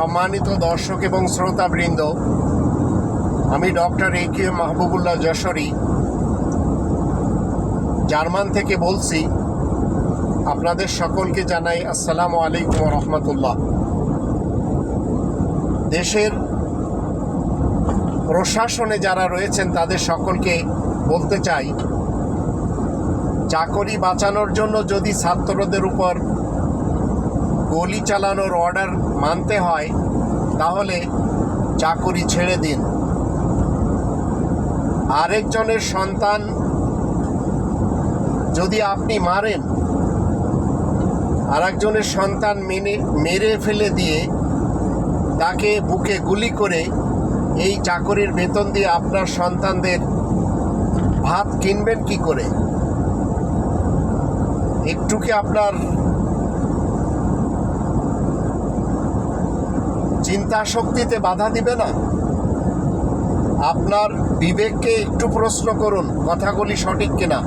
সম্মানিত দর্শক এবং শ্রোতাবৃন্দ, আমি doctor A K Mahbubullah Jashori, German থেকে বলছি, আপনাদের সকলকে জানাই আসসালামু আলাইকুম রহমতুল্লাহ। দেশের প্রশাসনে যারা রয়েছেন, তাদের সকলকে বলতে চাই, চাকরি বাঁচানোর জন্য যদি ছাত্রদের উপর গুলি চালানোর অর্ডার মানতে হয়, তাহলে চাকুরি ছেড়ে দিন। আরেকজনের সন্তান যদি আপনি মারেন, আরেকজনের সন্তান মেনে, মেরে ফেলে দিয়ে তাকে বুকে গুলি করে এই চাকরির বেতন দিয়ে আপনার সন্তানদের ভাত কিনবেন কি করে? একটু কি আপনার চিন্তা শক্তিতে বাধা দিবে না। আপনার বিবেককে একটু প্রশ্ন করুন কথাগুলি সঠিক কিনা।